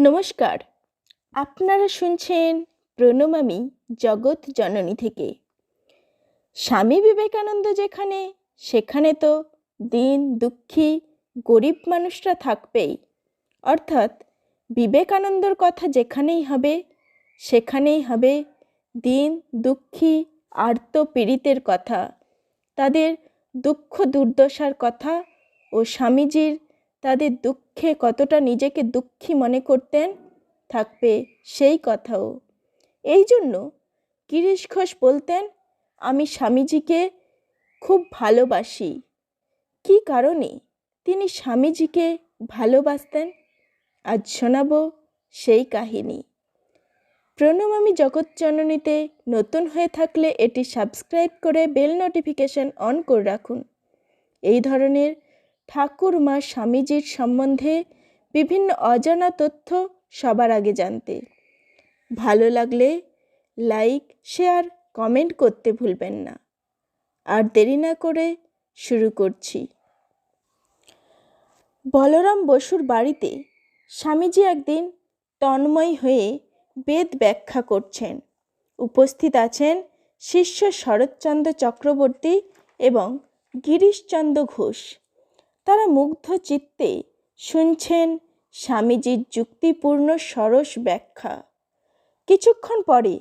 নমস্কার। আপনারা শুনছেন প্রণমামি জগৎ জননী থেকে। স্বামী বিবেকানন্দ যেখানে, সেখানে তো দিন, দুঃখী, গরিব মানুষরা থাকবেই। অর্থাৎ বিবেকানন্দর কথা যেখানেই হবে, সেখানেই হবে দিন, দুঃখী, আর্ত পীড়িতের কথা, তাদের দুঃখ দুর্দশার কথা ও স্বামীজির তাদের দুঃখে কতটা নিজেকে দুঃখী মনে করতেন থাকবে সেই কথাও। এই জন্য গিরিশ ঘোষ বলতেন, আমি স্বামীজিকে খুব ভালোবাসি। কী কারণে তিনি স্বামীজিকে ভালোবাসতেন? আজ শোনাবো সেই কাহিনী। প্রণমামী জগৎজননীতে নতুন হয়ে থাকলে এটি সাবস্ক্রাইব করে বেল নোটিফিকেশন অন করে রাখুন। এই ধরনের ঠাকুর মা স্বামীজির সম্বন্ধে বিভিন্ন অজানা তথ্য সবার আগে জানতে। ভালো লাগলে লাইক, শেয়ার, কমেন্ট করতে ভুলবেন না। আর দেরি না করে শুরু করছি। বলরাম বসুর বাড়িতে স্বামীজি একদিন তন্ময় হয়ে বেদ ব্যাখ্যা করছেন। উপস্থিত আছেন শিষ্য শরৎচন্দ্র চক্রবর্তী এবং গিরিশচন্দ্র ঘোষ। তারা মুগ্ধ চিত্তে শুনছেন স্বামীজির যুক্তিপূর্ণ সরস ব্যাখ্যা। কিছুক্ষণ পরে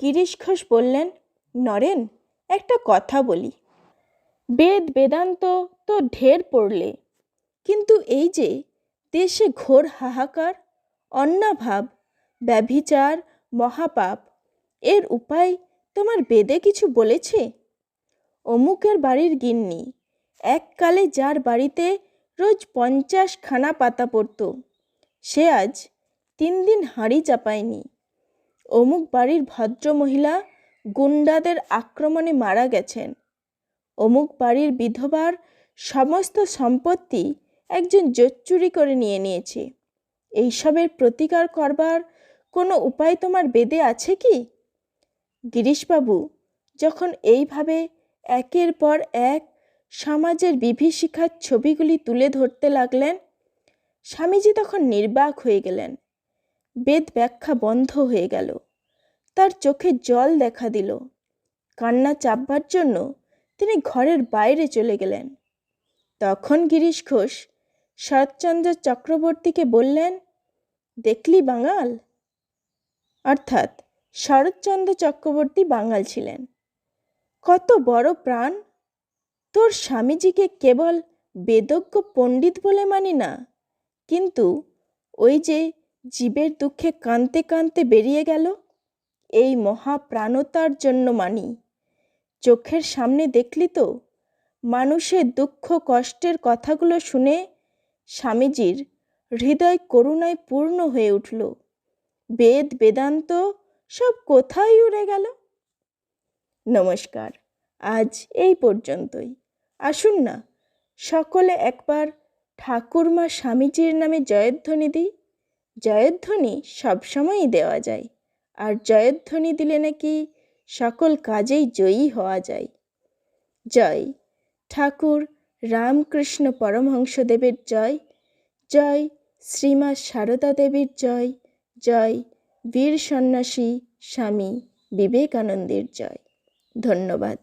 গিরিশ ঘোষ বললেন, নরেন, একটা কথা বলি। বেদ বেদান্ত তো ঢের পড়লে, কিন্তু এই যে দেশে ঘোর হাহাকার, অন্নাভাব, ব্যভিচার, মহাপাপ, এর উপায় তোমার বেদে কিছু বলেছে? অমুকের বাড়ির গিন্নি এককালে যার বাড়িতে রোজ পঞ্চাশ খানা পাতা পড়ত, সে আজ তিন দিন হাঁড়ি চাপায়নি। অমুক বাড়ির ভদ্রমহিলা গুন্ডাদের আক্রমণে মারা গেছেন। অমুক বাড়ির বিধবার সমস্ত সম্পত্তি একজন জোচ্চুরি করে নিয়ে নিয়েছে। এইসবের প্রতিকার করবার কোনো উপায় তোমার বেদে আছে কি? গিরিশবাবু যখন এইভাবে একের পর এক সমাজের বিভীষিকার ছবিগুলি তুলে ধরতে লাগলেন। স্বামীজি তখন নির্বাক হয়ে গেলেন। বেদ ব্যাখ্যা বন্ধ হয়ে গেল। তার চোখে জল দেখা দিল। কান্না চাপবার জন্য তিনি ঘরের বাইরে চলে গেলেন। তখন গিরিশ ঘোষ শরৎচন্দ্র চক্রবর্তীকে বললেন, দেখলি বাঙাল? অর্থাৎ শরৎচন্দ্র চক্রবর্তী বাঙাল ছিলেন। কত বড় প্রাণ তোর স্বামীজিকে কেবল বেদজ্ঞ পণ্ডিত বলে মানি না, কিন্তু ওই যে জীবের দুঃখে কাঁদতে কাঁদতে বেরিয়ে গেল, এই মহাপ্রাণতার জন্য মানি। চোখের সামনে দেখলি তো, মানুষের দুঃখ কষ্টের কথাগুলো শুনে স্বামীজির হৃদয় করুণায় পূর্ণ হয়ে উঠল। বেদ, বেদান্ত সব কোথায় উড়ে গেল? নমস্কার। আজ এই পর্যন্তই। আসুন না, সকলে একবার ঠাকুরমা স্বামীজির নামে জয়ধ্বনি দিই। জয়ধ্বনি সবসময়ই দেওয়া যায়, আর জয়ধ্বনি দিলে নাকি সকল কাজেই জয়ী হওয়া যায়। জয়, ঠাকুর রামকৃষ্ণ পরমহংসদেবের জয়। জয়, শ্রীমা সারদা দেবীর জয়। জয়, বীর সন্ন্যাসী স্বামী বিবেকানন্দের জয়। ধন্যবাদ।